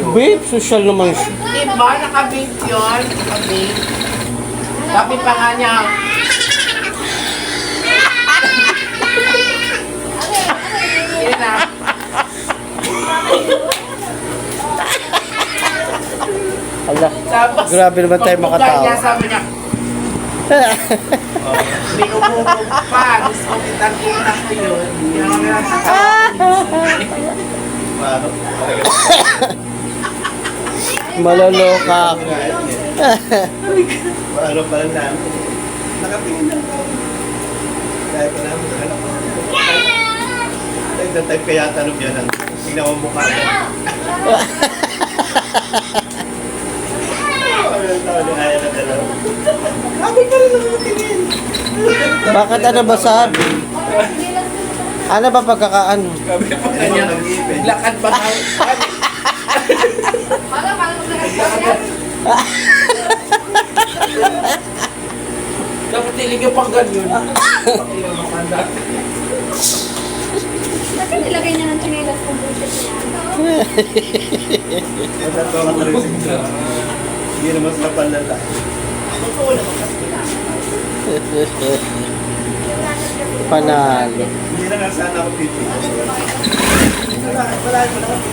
Babe, social naman siya. Diba? Nakabig yun. Nakabig. Sabi pa nga niya, Yun na. Ala. Tapos, Grabe naman tayo pagbuka makatawa. Niya, sabi niya, binububog pa. Gusto ko kitang kita ko yun. Yung Malaloka ako. Paano pa lang namin? Nakatingin lang ako. Dahil pa namin sa anak ko. Type na type kaya tanong yan. Tingnan mo mukha niya. Sabi rin nakatingin. Bakit ano ba sabi? Ano ba pagkakaano? Sabi pa kanya. Nag-iipin. Lakad ba Dapat tiligyan pang ganyan. Bakit nilagay niya ng chinelas kung bullshit niya? Natatawa ka rin siya. Hindi naman sa panlala. Panalo. Hindi na nga sana ako pipili. Wala, wala, wala.